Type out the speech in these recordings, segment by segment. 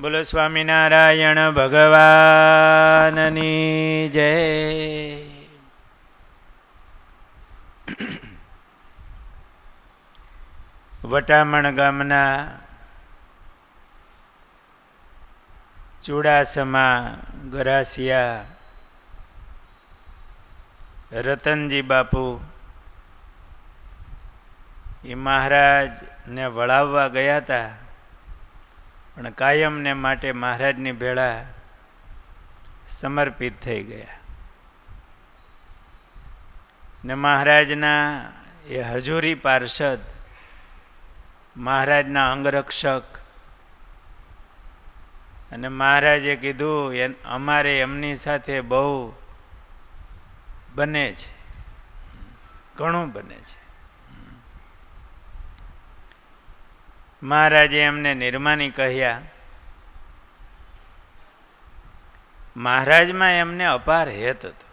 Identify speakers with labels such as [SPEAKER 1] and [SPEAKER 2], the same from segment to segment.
[SPEAKER 1] બોલો સ્વામિનારાયણ ભગવાનની જય. વટામણ ગામના ચુડાસમા ગરાસિયા રતનજી બાપુ એ મહારાજને વળાવવા ગયા હતા. પણ કાયમને માટે મહારાજની ભેળા સમર્પિત થઈ ગયા. ને મહારાજના એ હજુરી પાર્ષદ, મહારાજના અંગરક્ષક, અને મહારાજે કીધું એ અમારે એમની સાથે બહુ બને છે. ઘણું બને છે. મહારાજે એમને નિર્માની કહ્યા, મહારાજમાં એમને અપાર હેત હતો.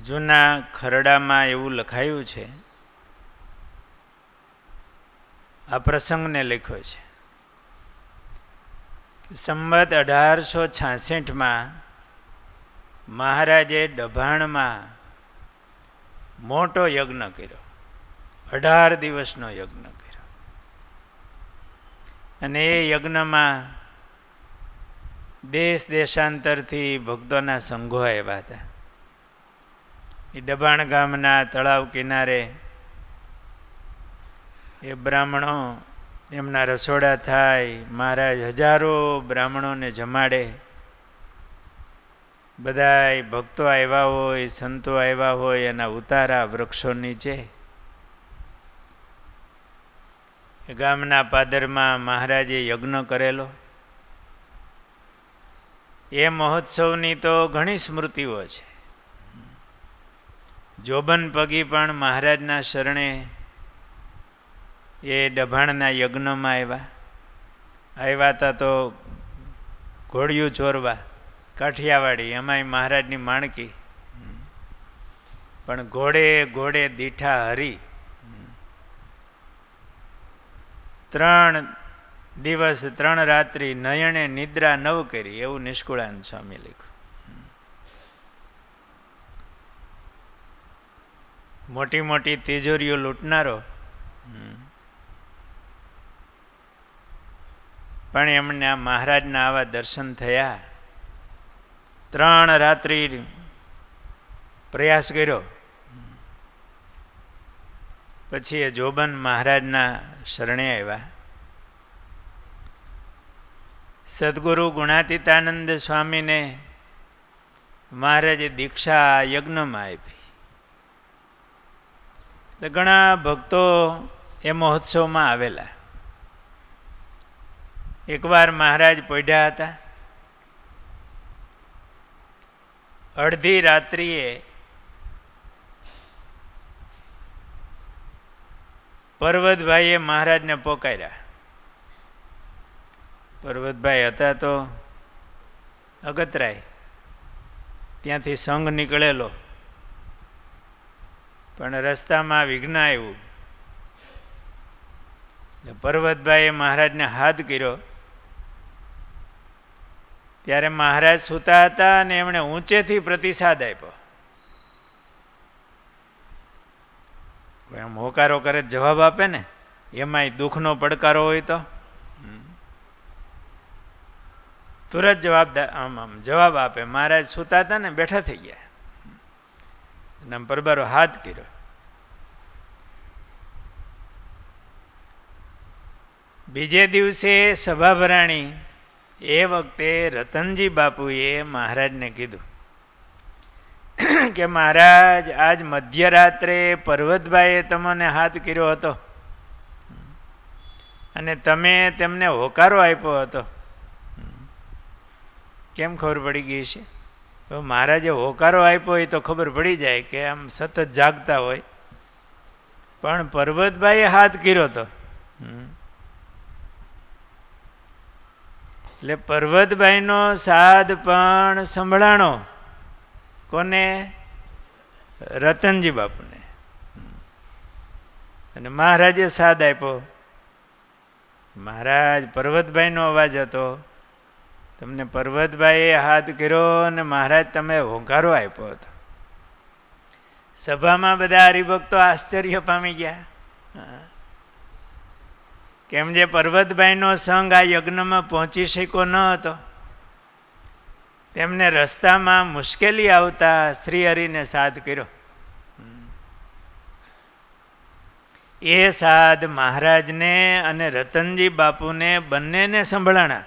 [SPEAKER 1] જૂના ખરડામાં એવું લખાયું છે, આ પ્રસંગને લખ્યો છે સંબત અઢારસો છાસઠમાં મહારાજે ડભાણમાં મોટો યજ્ઞ કર્યો. અઢાર દિવસનો યજ્ઞ કર્યો. અને એ યજ્ઞમાં દેશ દેશાંતરથી ભક્તોના સંઘો આવ્યા હતા. એ ડબાણ ગામના તળાવ કિનારે એ બ્રાહ્મણો એમના રસોડા થાય, મહારાજ હજારો બ્રાહ્મણોને જમાડે. બધાય ભક્તો આવ્યા હોય, સંતો આવ્યા હોય, એના ઉતારા વૃક્ષો નીચે ગામના પાદરમાં મહારાજે યજ્ઞ કરેલો. એ મહોત્સવની તો ઘણી સ્મૃતિઓ છે. જોબન પગી પણ મહારાજના શરણે એ ડભાણના યજ્ઞમાં આવ્યા. આવ્યા હતા તો ઘોડિયું ચોરવા, કાઠિયાવાડી, એમાંય મહારાજની માણકી. પણ ઘોડે ઘોડે દીઠા હરી ત્રણ દિવસ, ત્રણ રાત્રિ નયણે નિદ્રા નવ કરી, એવું નિષ્કુળાન સ્વામી લખ્યું. મોટી મોટી તિજોરીઓ લૂંટનારો. પણ એમને આ મહારાજના આવા દર્શન થયા. ત્રણ રાત્રિ પ્રયાસ કર્યો. પછી એ જોબન મહારાજના શરણે આવ્યા. સદગુરુ ગુણાતીતાનંદ સ્વામીને મહારાજે દીક્ષા યજ્ઞમાં આપી. એટલે ઘણા ભક્તો એ મહોત્સવમાં આવેલા. એકવાર મહારાજ પોઢ્યા હતા. અડધી રાત્રિએ પર્વતભાઈએ મહારાજને પોકાર્યા. પર્વતભાઈ હતા તો અગતરાય. ત્યાંથી સંઘ નીકળેલો. પણ રસ્તામાં વિઘ્ન આવ્યું. એટલે પર્વતભાઈએ મહારાજને હાથ કર્યો. ત્યારે મહારાજ સૂતા હતા અને એમણે ઊંચેથી પ્રતિસાદ આપ્યો. કોઈ આમ હોકારો કરે જવાબ આપે ને? એમાંય દુઃખનો પડકારો હોય તો? તુરત જવાબ આમ આમ, જવાબ આપે. મહારાજ સુતા હતા ને, બેઠા થઈ ગયા. અને પરબારો હાથ કર્યો. બીજે દિવસે સભા ભરાણી એ વખતે રતનજી બાપુએ મહારાજને કીધું કે મહારાજ, આજ મધ્યરાત્રે પર્વતભાઈએ તમને હાથ કર્યો હતો. અને તમે તેમને હોકારો આપ્યો હતો. કેમ ખબર પડી ગઈ છે? મહારાજે હોકારો આપ્યો એ તો ખબર પડી જાય કે આમ સતત જાગતા હોય. પણ પર્વતભાઈએ હાથ કર્યો હતો એટલે પર્વતભાઈનો સાદ પણ સંભળાણો. કોને? રતનજી બાપુને. અને મહારાજે સાદ આપ્યો. મહારાજ, પર્વતભાઈનો અવાજ હતો. તમને પર્વતભાઈએ હાથ કર્યો અને મહારાજ તમે હોંકારો આપ્યો હતો. સભામાં બધા હરિભક્તો આશ્ચર્ય પામી ગયા. કેમ જે પર્વતભાઈનો સંઘ આ યજ્ઞમાં પહોંચી શક્યો ન હતો. તેમને રસ્તામાં મુશ્કેલી આવતા શ્રી હરિને સાદ કર્યો. એ સાદ મહારાજને અને રતનજી બાપુને બંનેને સંભળાણા.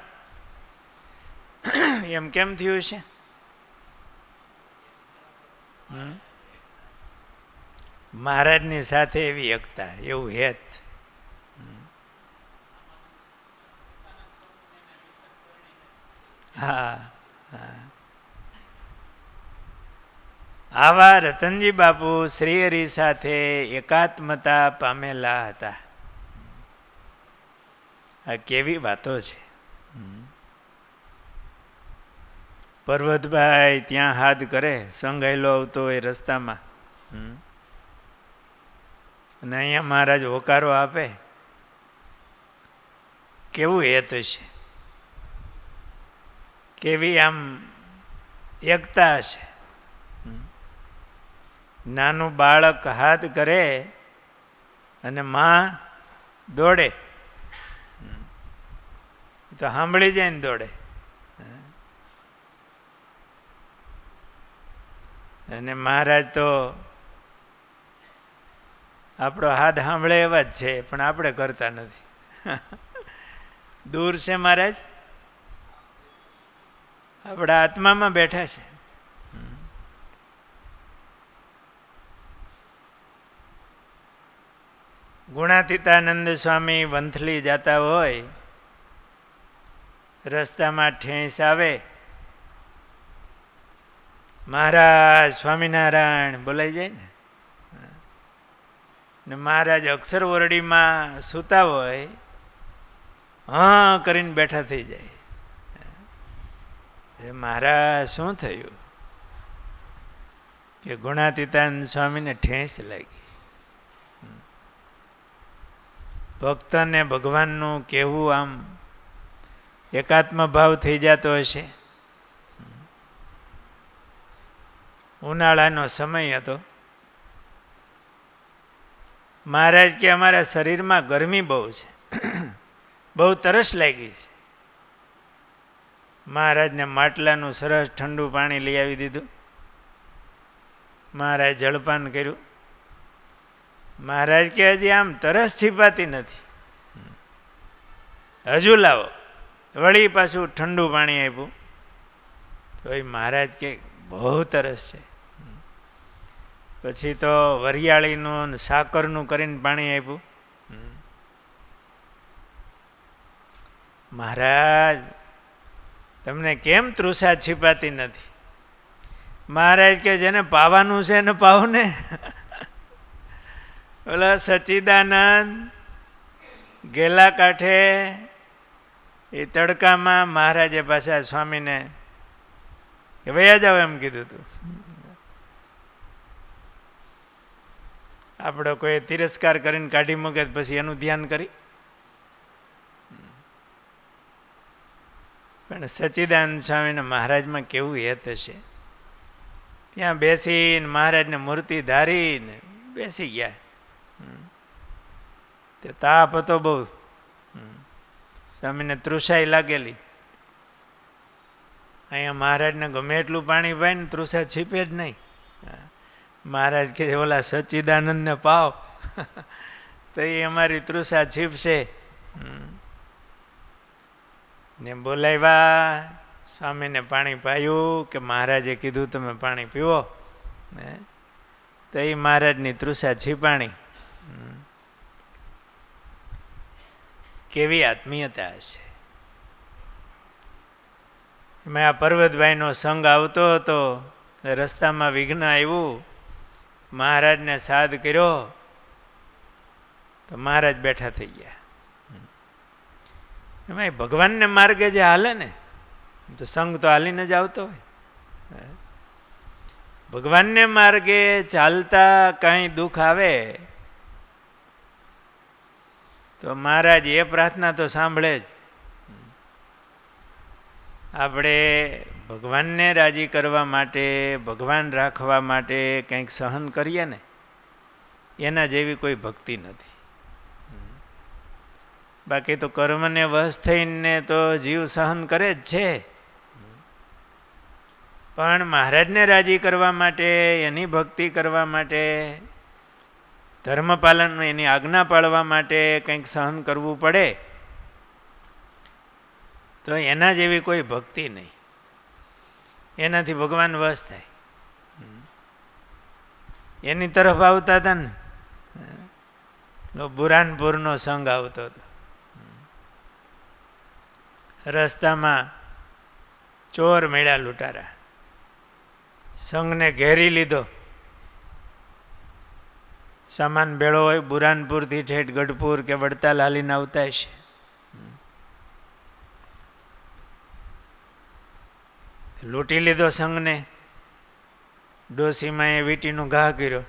[SPEAKER 1] એમ કેમ થયું છે? મહારાજની સાથે એવી એકતા, એવું હેત. હા. આવા રતનજી બાપુ શ્રી હરિ સાથે એકાત્મતા પામેલા હતા. આ કેવી વાતો છે. પર્વતભાઈ ત્યાં હાથ કરે, સંઘાયેલો આવતો હોય રસ્તામાં. અને અહીંયા મહારાજ હોકારો આપે. કેવું હેત છે કેવી આમ એકતા હશે? નાનું બાળક હાથ કરે અને માં દોડે. તો સાંભળી જાય ને દોડે. અને મહારાજ તો આપણો હાથ સાંભળે એવા જ છે, પણ આપણે કરતા નથી. દૂર છે મહારાજ? આપણા આત્મામાં બેઠા છે. ગુણાતીતાનંદ સ્વામી વંથલી જતા હોય, રસ્તામાં ઠેંસ આવે, મહારાજ સ્વામિનારાયણ બોલાઈ જાય ને? ને મહારાજ અક્ષર ઓરડીમાં સૂતા હોય, હા કરીને બેઠા થઈ જાય. મહારાજ શું થયું? કે ગુણાતીતાન સ્વામીને ઠેંસ લાગી. ભક્તને ભગવાનનું કેવું આમ એકાત્મ ભાવ થઈ જતો હશે. ઉનાળાનો સમય હતો. મહારાજ કે અમારા શરીરમાં ગરમી બહુ છે. બહુ તરસ લાગી છે. મહારાજને માટલાનું સરસ ઠંડુ પાણી લઈ આવી દીધું. મહારાજ જળપાન કર્યું. મહારાજ કે હજી આમ તરસ છીપાતી નથી. હજુ લાવો. વળી પાછું ઠંડુ પાણી આપ્યું. તો એ મહારાજ કે બહુ તરસ છે. પછી તો વરિયાળીનું સાકરનું કરીને પાણી આપ્યું. મહારાજ, તમને કેમ તૃષા છીપાતી નથી? મહારાજ કે જેને પાવાનું છે એને પાવ ને ઓલા સચ્ચિદાનંદ ગેલા કાંઠે, એ તડકામાં મહારાજે પાછા સ્વામીને કે વયા જાવ એમ કીધું હતું આપણો કોઈ તિરસ્કાર કરીને કાઢી મૂકે પછી એનું ધ્યાન કરી. પણ સચ્ચિદાનંદ સ્વામીને મહારાજમાં કેવું હેત હશે? ત્યાં બેસીને મહારાજને મૂર્તિ ધારીને બેસી ગયા. તે તાપ હતો બહુ. સ્વામીને તૃષાઈ લાગેલી. અહીંયા મહારાજને ગમે એટલું પાણી પાય ને તૃષા છીપે જ નહીં. મહારાજ કે ઓલા સચ્ચિદાનંદને પાવ. તો એ અમારી તૃષા છીપશે. ને બોલાવ્યા. સ્વામીને પાણી પાયું કે મહારાજે કીધું, તમે પાણી પીવો. તો એ મહારાજની તૃષા છીપાણી. કેવી આત્મીયતા હશે? એમાં આ પર્વતભાઈનો સંગ આવતો હતો, રસ્તામાં વિઘ્ન આવ્યું, મહારાજને સાદ કર્યો, તો મહારાજ બેઠા થઈ ગયા. એમાં ભગવાનને માર્ગે જે હાલે ને તો સંઘ તો હાલીને જ આવતો હોય. ભગવાનને માર્ગે ચાલતા કાંઈ દુઃખ આવે તો મહારાજ, એ પ્રાર્થના તો સાંભળે જ. આપણે ભગવાનને રાજી કરવા માટે, ભગવાન રાખવા માટે કંઈક સહન કરીએ ને, એના જેવી કોઈ ભક્તિ નથી. બાકી તો કર્મને વશ થઈને તો જીવ સહન કરે જ છે. પણ મહારાજને રાજી કરવા માટે, એની ભક્તિ કરવા માટે ધર્મપાલન એની આજ્ઞા પાળવા માટે કંઈક સહન કરવું પડે, તો એના જેવી કોઈ ભક્તિ નહીં. એનાથી ભગવાન વશ થાય. એની તરફ આવતા હતા ને બુરાનપુરનો સંઘ આવતો હતો. રસ્તામાં ચોર મેળા લૂંટારા. સંઘને ઘેરી લીધો. સામાન ભેળો હોય, બુરાનપુરથી ઠેઠ ગઢપુર કે વડતાલ હાલીને આવતા છે. લૂંટી લીધો સંઘને. ડોસીમાં એ વીટીનો ઘા કર્યો.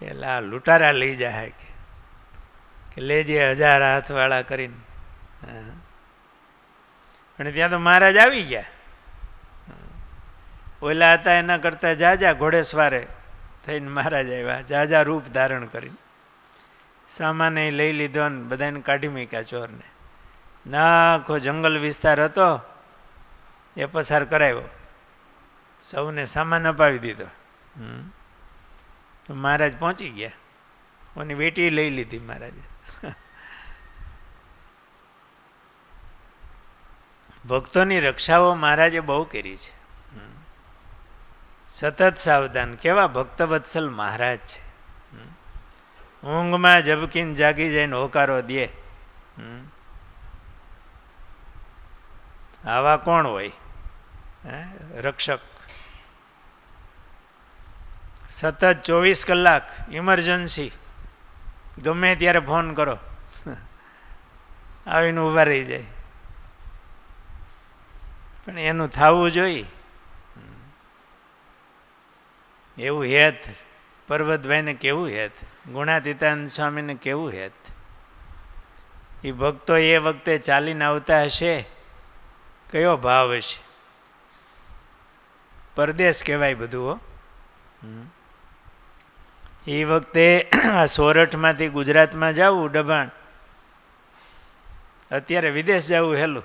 [SPEAKER 1] કે લા, લૂંટારા લઈ જાય કે. કે લેજે હજાર હાથવાળા કરીને. અને ત્યાં તો મહારાજ આવી ગયા. ઓલા હતા એના કરતાં જાજા ઘોડેસવારે થઈને મહારાજ આવ્યા. જાજા રૂપ ધારણ કરીને સામાન લઈ લીધો ને બધાને કાઢી મૂક્યા ચોરને. નાખો જંગલ વિસ્તાર હતો, એ પસાર કરાવ્યો. સૌને સામાન અપાવી દીધો. તો મહારાજ પહોંચી ગયા. ઓની વેટી લઈ લીધી મહારાજે. ભક્તોની રક્ષાઓ મહારાજે બહુ કરી છે. સતત સાવધાન. કેવા ભક્તવત્સલ મહારાજ છે. ઊંઘમાં ઝબકીને જાગી જઈને હોકારો દે. આવા કોણ હોય? રક્ષક. સતત ચોવીસ કલાક ઇમરજન્સી. ગમે ત્યારે ફોન કરો. આવીને ઊભા રહી જાય. પણ એનું થવું જોઈએ. એવું હેત. પર્વતભાઈને કેવું હેત? ગુણાતીતાન સ્વામીને કેવું હેત? એ ભક્તો એ વખતે ચાલીને આવતા હશે? કયો ભાવ હશે? પરદેશ કહેવાય બધું હો. એ વખતે આ સોરઠમાંથી ગુજરાતમાં જવું ડબાણ અત્યારે વિદેશ જવું હેલું.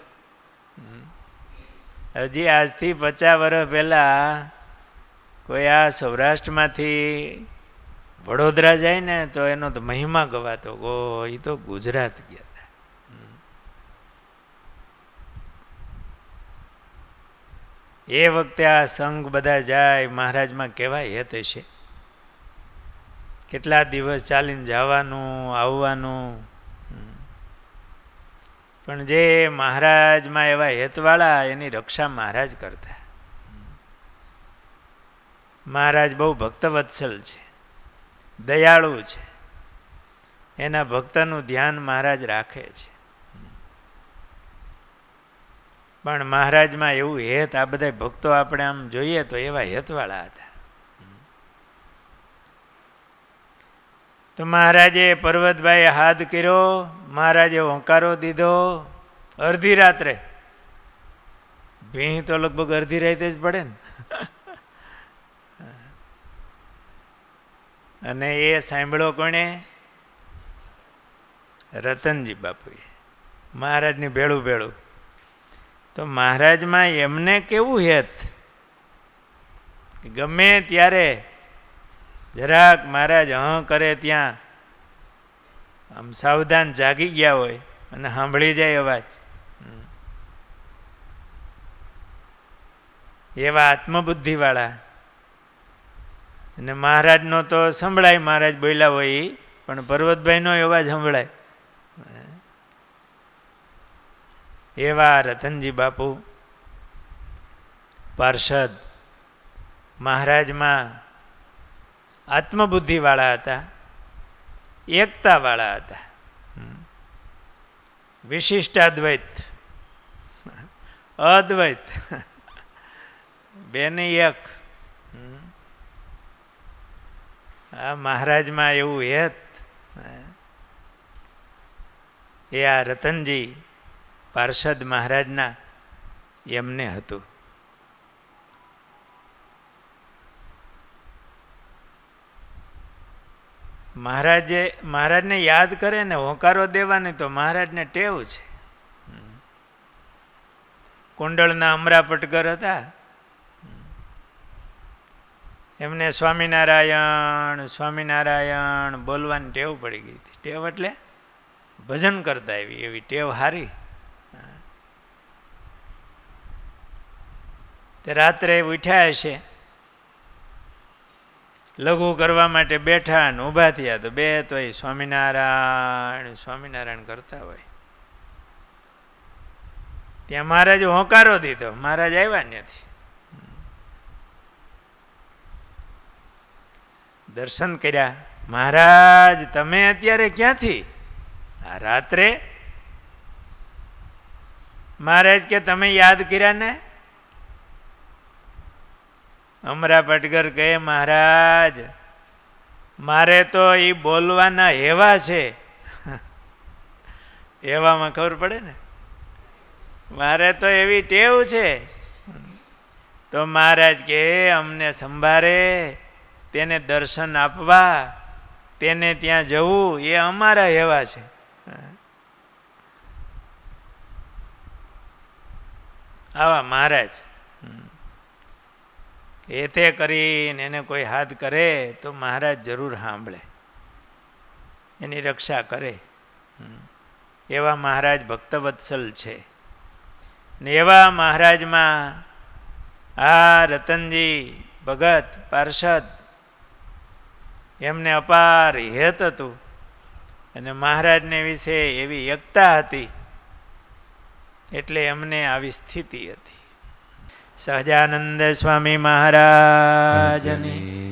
[SPEAKER 1] હજી આજથી પચાસ વર્ષ પહેલાં કોઈ આ સૌરાષ્ટ્રમાંથી વડોદરા જાય ને તો એનો તો મહિમા ગવાતો. ગો એ તો ગુજરાત ગયા હતા એ વખતે આ સંઘ બધા જાય, મહારાજમાં કેવાય હેત હશે. કેટલા દિવસ ચાલીને જવાનું, આવવાનું. પણ જે મહારાજમાં એવા હેતવાળા, એની રક્ષા મહારાજ કરતા. મહારાજ બહુ ભક્તવત્સલ છે, દયાળુ છે. એના ભક્તનું ધ્યાન મહારાજ રાખે છે. પણ મહારાજમાં એવું હેત, આ બધા ભક્તો આપણે આમ જોઈએ તો એવા હેતવાળા હતા. તો મહારાજે પર્વતભાઈએ હાથ કર્યો, મહારાજે હોંકારો દીધો, અડધી રાત્રે. ભીં તો લગભગ અડધી રાતે જ પડે ને. અને એ સાંભળો કોણે? રતનજી બાપુએ. મહારાજની ભેળું ભેળું. તો મહારાજમાં એમને કેવું હેત? ગમે ત્યારે જરાક મહારાજ હં કરે ત્યાં, આમ સાવધાન જાગી ગયા હોય અને સાંભળી જાય અવાજ. એવા આત્મબુદ્ધિવાળા અને મહારાજનો તો સંભળાય, મહારાજ બોલ્યા હોય પણ પર્વતભાઈનો જ સંભળાય એવા રતનજી બાપુ, પાર્ષદ, મહારાજમાં આત્મબુદ્ધિવાળા હતા, એકતાવાળા હતા હમ. વિશિષ્ટ અદ્વૈત અદ્વૈત બેને એક આ મહારાજમાં એવું હેત. એ આ રતનજી પાર્ષદ મહારાજના એમને હતું. મહારાજે, મહારાજને યાદ કરે ને હોંકારો દેવાની તો મહારાજને ટેવ છે. કુંડળના અમરા પટકર હતા. એમને સ્વામિનારાયણ સ્વામિનારાયણ બોલવાની ટેવ પડી ગઈ હતી. ટેવ એટલે ભજન કરતા એવી એવી ટેવ હારી. તે રાત્રે ઉઠ્યા હશે. લઘુ કરવા માટે બેઠા ને ઊભા થયા. તો બે તો એ સ્વામિનારાયણ સ્વામિનારાયણ કરતા હોય. ત્યાં મહારાજ હોંકારો દીધો. મહારાજ આવ્યા નથી. દર્શન કર્યા. મહારાજ, તમે અત્યારે ક્યાંથી? આ રાત્રે. મહારાજ, કે તમે યાદ કર્યા ને? અમરા પટગર કહે, મહારાજ, મારે તો એ બોલવાના એવા છે. એવામાં ખબર પડે ને? મારે તો એવી ટેવ છે. તો મહારાજ કે, અમને સંભારે તેને દર્શન આપવા, તેને ત્યાં જવું, એ અમારા એવા છે. આવા મહારાજ. એ તે કરીને એને કોઈ હાથ કરે તો મહારાજ જરૂર સાંભળે. એની રક્ષા કરે. એવા મહારાજ ભક્તવત્સલ છે. ને એવા મહારાજમાં આ રતનજી ભગત, પાર્ષદ એમને અપાર હેત હતું. અને મહારાજને વિશે એવી એકતા હતી. એટલે એમને આવી સ્થિતિ હતી. સહજાનંદ સ્વામી મહારાજની